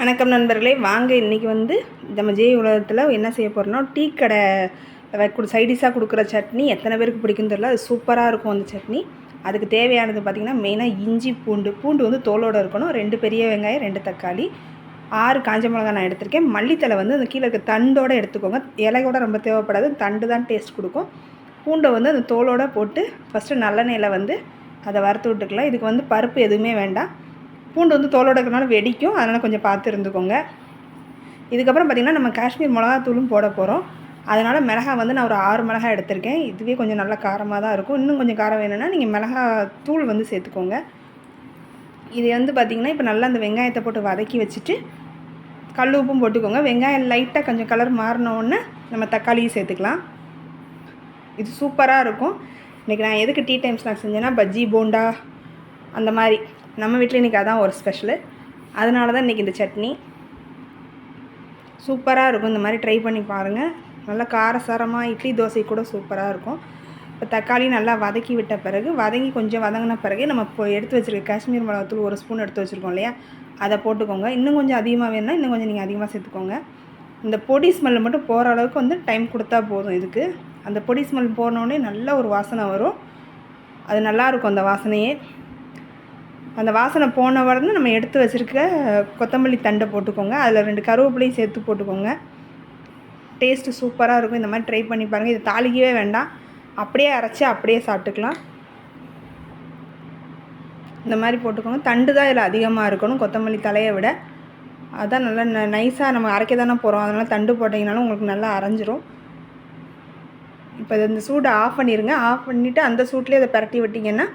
வணக்கம் நண்பர்களே. வாங்க இன்றைக்கி வந்து நம்ம ஜெய் உலகத்தில் என்ன செய்ய போகிறோம்னா டீ கடை சைடிஷாக கொடுக்குற சட்னி எத்தனை பேருக்கு பிடிக்குன்னு தெரியல. அது சூப்பராக இருக்கும் அந்த சட்னி. அதுக்கு தேவையானது பார்த்திங்கன்னா மெயினாக இஞ்சி பூண்டு. பூண்டு வந்து தோலோடு இருக்கணும். ரெண்டு பெரிய வெங்காயம் ரெண்டு தக்காளி. ஆறு காஞ்ச மிளகா நான் எடுத்திருக்கேன். மல்லித்தலை வந்து அந்த கீழே இருக்க தண்டோடு எடுத்துக்கோங்க. இலையோட ரொம்ப தேவைப்படாது. தண்டு தான் டேஸ்ட் கொடுக்கும். பூண்டை வந்து அந்த தோலோடு போட்டு ஃபஸ்ட்டு நல்லெண்ணெயில் வந்து அதை வறுத்து விட்டுக்கலாம். இதுக்கு வந்து பருப்பு எதுவுமே வேண்டாம். பூண்டு வந்து தோலோட இருக்கிறனால வெடிக்கும். அதனால் கொஞ்சம் பார்த்து இருந்துக்கோங்க. இதுக்கப்புறம் பார்த்திங்கன்னா நம்ம காஷ்மீர் மிளகாத்தூளும் போட போகிறோம் அதனால் மிளகா வந்து நான் ஒரு ஆறு மிளகா எடுத்திருக்கேன். இதுவே கொஞ்சம் நல்ல காரமாக தான் இருக்கும். இன்னும் கொஞ்சம் காரம் வேணும்னா நீங்கள் மிளகா தூள் வந்து சேர்த்துக்கோங்க. இது வந்து பார்த்திங்கன்னா இப்போ நல்லா அந்த வெங்காயத்தை போட்டு வதக்கி வச்சுட்டு கல் உப்பும் போட்டுக்கோங்க. வெங்காயம் லைட்டாக கொஞ்சம் கலர் மாறினோடனே நம்ம தக்காளியும் சேர்த்துக்கலாம். இது சூப்பராக இருக்கும். இன்றைக்கி நான் எதுக்கு டீ டைம் ஸ்நாக்ஸ் செஞ்சேன்னா பஜ்ஜி போண்டா அந்த மாதிரி. நம்ம வீட்டில் இன்றைக்கி அதான் ஒரு ஸ்பெஷலு அதனால தான் இன்றைக்கி இந்த சட்னி. சூப்பராக இருக்கும். இந்த மாதிரி ட்ரை பண்ணி பாருங்கள் நல்லா காரசாரமாக இட்லி தோசை கூட சூப்பராக இருக்கும். இப்போ தக்காளி நல்லா வதக்கி விட்ட பிறகு வதங்கி கொஞ்சம் வதங்கின பிறகு நம்ம இப்போ எடுத்து வச்சுருக்க காஷ்மீர் மிளகாத்தூள் ஒரு ஸ்பூன் எடுத்து வச்சுருக்கோம் இல்லையா? அதை போட்டுக்கோங்க. இன்னும் கொஞ்சம் அதிகமாக வேணும்னா இன்னும் கொஞ்சம் நீங்கள் அதிகமாக சேர்த்துக்கோங்க. இந்த பொடி ஸ்மெல் மட்டும் போகிற அளவுக்கு வந்து டைம் கொடுத்தா போதும் இதுக்கு. அந்த பொடி ஸ்மெல் போனோடனே நல்ல ஒரு வாசனை வரும். அது நல்லாயிருக்கும் அந்த வாசனையே. அந்த வாசனை போன உடனே நம்ம எடுத்து வச்சுருக்க கொத்தமல்லி தண்டை போட்டுக்கோங்க. அதில் ரெண்டு கருவேப்பிலையும் சேர்த்து போட்டுக்கோங்க. டேஸ்ட்டு சூப்பராக இருக்கும். இந்த மாதிரி ட்ரை பண்ணி பாருங்கள் இது தாளிக்கவே வேண்டாம். அப்படியே அரைச்சி அப்படியே சாப்பிட்டுக்கலாம். இந்த மாதிரி போட்டுக்கோங்க. தண்டு தான் இதில் அதிகமாக இருக்கணும். கொத்தமல்லி தலையை விட. அதான் நல்லா ந நைஸாக நம்ம அரைக்க தானே போகிறோம் அதனால் தண்டு போட்டிங்கனாலும் உங்களுக்கு நல்லா அரைஞ்சிரும். இப்போ இந்த சூடை ஆஃப் பண்ணிடுங்க ஆஃப் பண்ணிவிட்டு அந்த சூட்லேயே அதை பரட்டி விட்டிங்கன்னா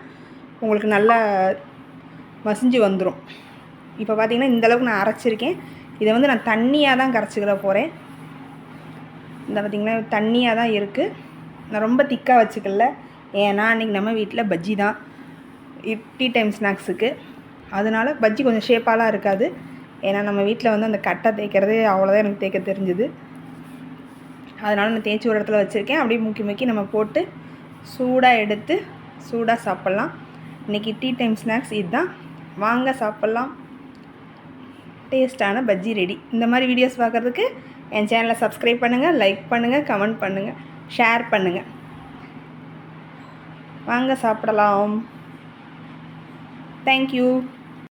உங்களுக்கு நல்லா மசிஞ்சு வந்துடும் இப்போ பார்த்திங்கன்னா இந்தளவுக்கு நான் அரைச்சிருக்கேன். இதை வந்து நான் தண்ணியாக தான் கரைச்சிக்கிற போகிறேன் இந்த பார்த்திங்கன்னா தண்ணியாக தான் இருக்குது நான் ரொம்ப திக்காக வச்சுக்கல. ஏன்னா அன்றைக்கி நம்ம வீட்டில் பஜ்ஜி தான். டீ டைம் ஸ்நாக்ஸுக்கு. அதனால் பஜ்ஜி கொஞ்சம் ஷேப்பாலாம் இருக்காது. ஏன்னா நம்ம வீட்டில் வந்து அந்த கட்டை தேய்க்கிறதே அவ்வளோதான் எனக்கு தேய்க்க தெரிஞ்சுது. அதனால் நான் தேய்ச்சி ஒரு இடத்துல வச்சுருக்கேன். அப்படியே முக்கி முக்கி நம்ம போட்டு சூடாக எடுத்து சூடாக சாப்பிட்லாம். இன்றைக்கி டீ டைம் ஸ்நாக்ஸ் இதுதான். வாங்க சாப்பிட்லாம். டேஸ்ட்டான பஜ்ஜி ரெடி. இந்த மாதிரி வீடியோஸ் பார்க்குறதுக்கு என் சேனலை சப்ஸ்கிரைப் பண்ணுங்கள் லைக் பண்ணுங்கள் கமெண்ட் பண்ணுங்கள் ஷேர் பண்ணுங்கள் வாங்க சாப்பிடலாம். தேங்க்யூ